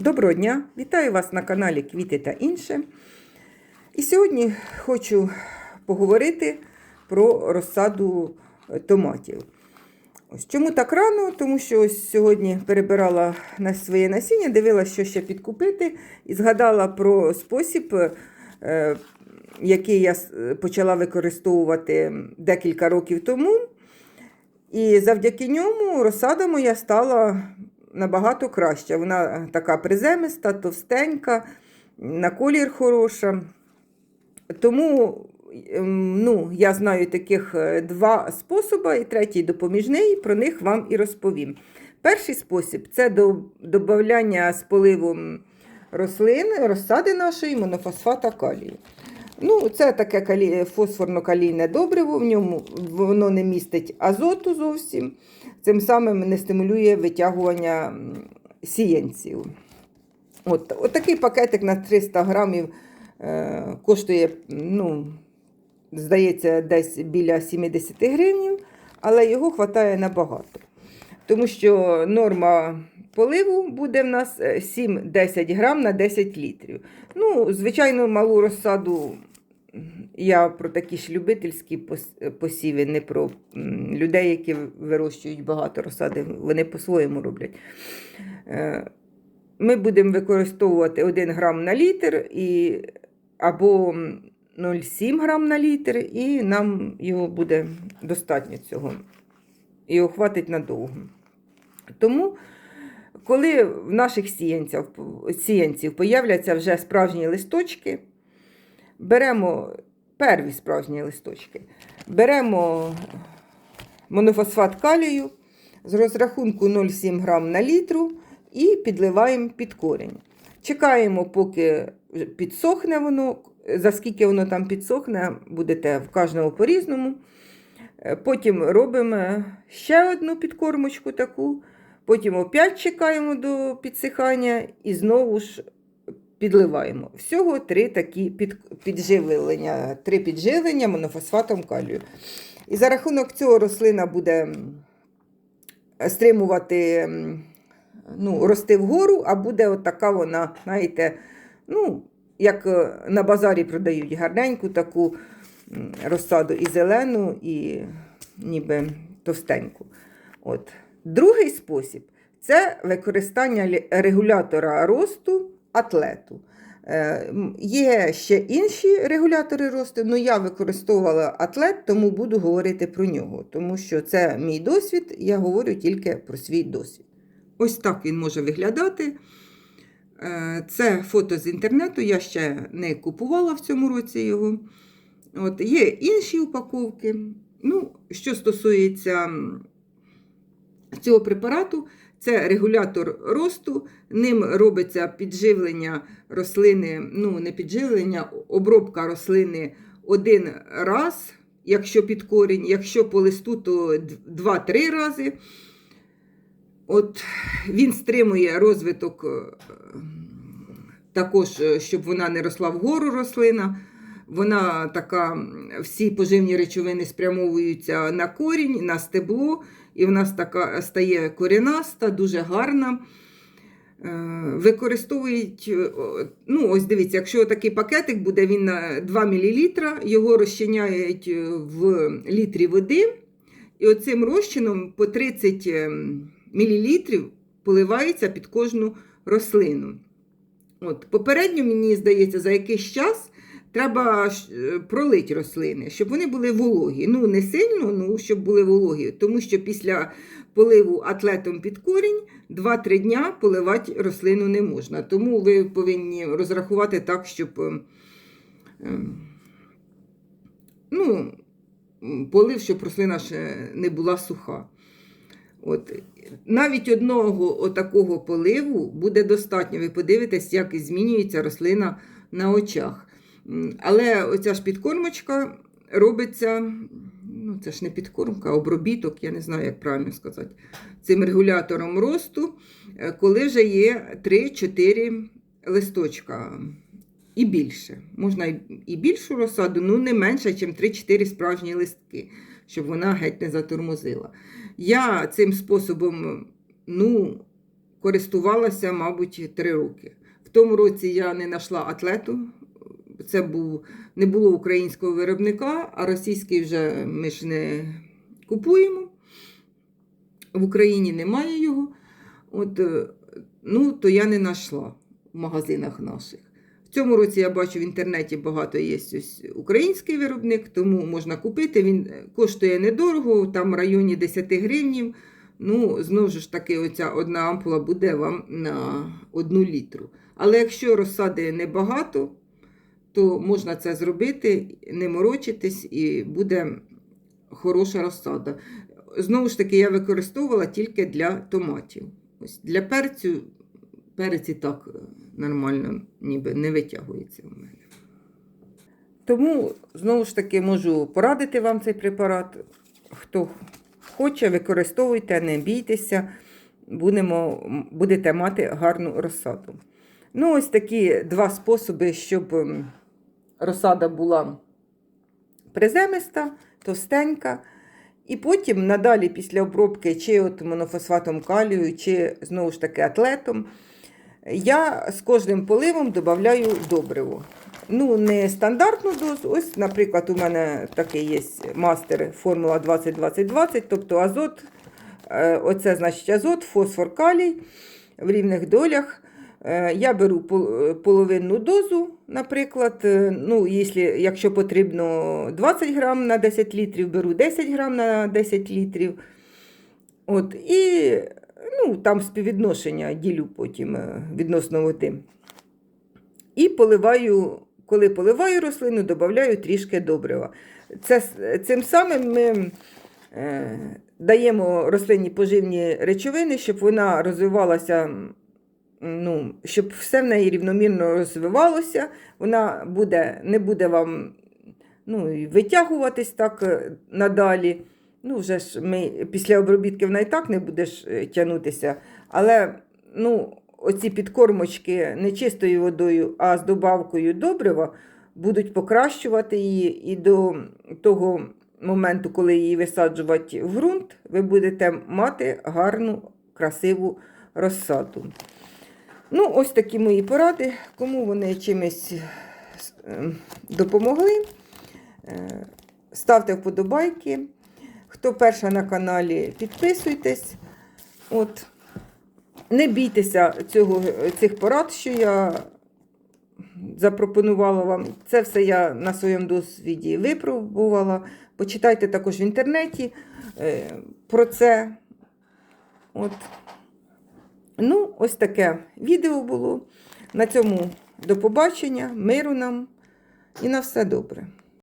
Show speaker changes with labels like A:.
A: Доброго дня! Вітаю вас на каналі Квіти та інше. І сьогодні хочу поговорити про розсаду е, томатів. Ось чому так рано? Тому що ось сьогодні перебирала на своє насіння, дивилася, що ще підкупити, і згадала про спосіб, е, який я почала використовувати декілька років тому. І завдяки ньому розсада моя стала набагато краща. Вона така приземиста, товстенька, на колір хороша. Тому ем, ну, я знаю таких е, два способи, і третій допоміжний, про них вам і розповім. Перший спосіб це до додавання з поливом рослин, розсади нашої монофосфата калію. Ну, це таке калі... фосфорно-калійне добриво, в ньому воно не містить азоту зовсім, цим самим не стимулює витягування сіянців. От, от такий пакетик на 300 грамів е, коштує, ну, здається, десь біля 70 гривень, але його вистачає набагато. Тому що норма поливу буде в нас е, 7-10 грам на 10 літрів. Ну, звичайно, малу розсаду я про такі ж любительські пос- посіви, не про людей, які вирощують багато розсади, вони по-своєму роблять. Е, Ми будемо використовувати 1 грам на літр і, або 0,7 грам на літр, і нам його буде достатньо цього. Його хватить надовго. Тому, коли в наших сіянців, сіянців появляться вже справжні листочки, беремо перві справжні листочки, беремо монофосфат калію з розрахунку 0,7 грам на літру і підливаємо під корінь. Чекаємо, поки підсохне воно, за скільки воно там підсохне, будете в кожному по-різному. Потім робимо ще одну підкормочку таку, потім опять чекаємо до підсихання і знову ж підливаємо. Всього три такі під, підживлення, три підживлення монофосфатом калію. І за рахунок цього рослина буде стримувати, ну, рости вгору, а буде отака вона, знаєте, ну, як е, на базарі продають гарненьку таку розсаду і зелену, і ніби товстеньку. От. Другий спосіб це використання регулятора росту атлету. Е, Є ще інші регулятори росту, але я використовувала атлет, тому буду говорити про нього, тому що це мій досвід, я говорю тільки про свій досвід. Ось так він може виглядати. Е, Це фото з інтернету, я ще не купувала в цьому році його. От, є інші упаковки. Ну, що стосується цього препарату, це регулятор росту. Ним робиться підживлення рослини, ну, не підживлення, обробка рослини один раз, якщо під корінь, якщо по листу, то 2-3 рази. От він стримує розвиток е, також, е, щоб вона не росла вгору рослина. Вона така, всі поживні речовини спрямовуються на корінь, на стебло, і вона така стає корінаста, дуже гарна. Е, Використовують, е, ну ось дивіться, якщо такий пакетик буде, він на 2 мл, його розчиняють е, в літрі води, і оцим розчином по 30 мл поливається під кожну рослину. От, попередньо, мені здається, за якийсь час треба е, пролити рослини, щоб вони були вологі. Ну, не сильно, ну, щоб були вологі. Тому що після поливу атлетом під корінь 2-3 дня поливати рослину не можна. Тому ви повинні розрахувати так, щоб е, е, ну, полив, щоб рослина ще не була суха. От. Навіть одного отакого поливу буде достатньо. Ви подивитесь, як змінюється рослина на очах. Але оця ж підкормочка робиться, ну це ж не підкормка, а обробіток, я не знаю, як правильно сказати, цим регулятором росту, е, коли вже є 3-4 листочка. І більше. Можна і- більшу розсаду, ну не менше, ніж 3-4 справжні листки, щоб вона геть не затормозила. Я цим способом, ну, користувалася, мабуть, три роки. В тому році я не знайшла атлету. Це був, не було українського виробника, а російський вже ми ж не купуємо. В Україні немає його. От, е, ну, то я не знайшла в магазинах наших. В цьому році я бачу в інтернеті багато є ось український виробник, тому можна купити. Він е, коштує недорого, там в районі 10 гривнів. Ну, знову ж таки, оця одна ампула буде вам на одну літру. Але якщо розсади небагато, то можна це зробити, не морочитись, і буде хороша розсада. Знову ж таки, я використовувала тільки для томатів. Ось для перцю, перець і так е, нормально ніби не витягується у мене. Тому, знову ж таки, можу порадити вам цей препарат. Хто хоче, використовуйте, не бійтеся, будемо, будете мати гарну розсаду. Ну, ось такі два способи, щоб розсада була приземиста, товстенька. І потім надалі після обробки чи от монофосфатом калію, чи знову ж таки атлетом, я з кожним поливом додаю добриво. Ну, не стандартну дозу. Ось, наприклад, у мене такий є мастер формула 20-20-20, тобто азот. Е, Оце значить азот, фосфор, калій в рівних долях. Е, Я беру половинну дозу, наприклад. Е, Ну, якщо, потрібно 20 грам на 10 літрів, беру 10 грам на 10 літрів. От, і ну, там співвідношення ділю потім е, відносно води. І поливаю, коли поливаю рослину, додаю трішки добрива. Це, цим самим ми е, даємо рослині поживні речовини, щоб вона розвивалася, ну, щоб все в неї рівномірно розвивалося. Вона буде, не буде вам ну, витягуватись так е, надалі. Ну, вже ж ми після обробітки вона і так не будеш е, тягнутися. Але ну, оці підкормочки не чистою водою, а з добавкою добрива будуть покращувати її. І до того моменту, коли її висаджувати в ґрунт, ви будете мати гарну, красиву розсаду. Ну, ось такі мої поради. Кому вони чимось е, допомогли, е, ставте вподобайки. Хто перша на каналі, підписуйтесь. От. Не бійтеся цього, цих порад, що я запропонувала вам. Це все я на своєму досвіді випробувала. Почитайте також в інтернеті е, про це. От. Ну, ось таке відео було. На цьому до побачення, миру нам і на все добре.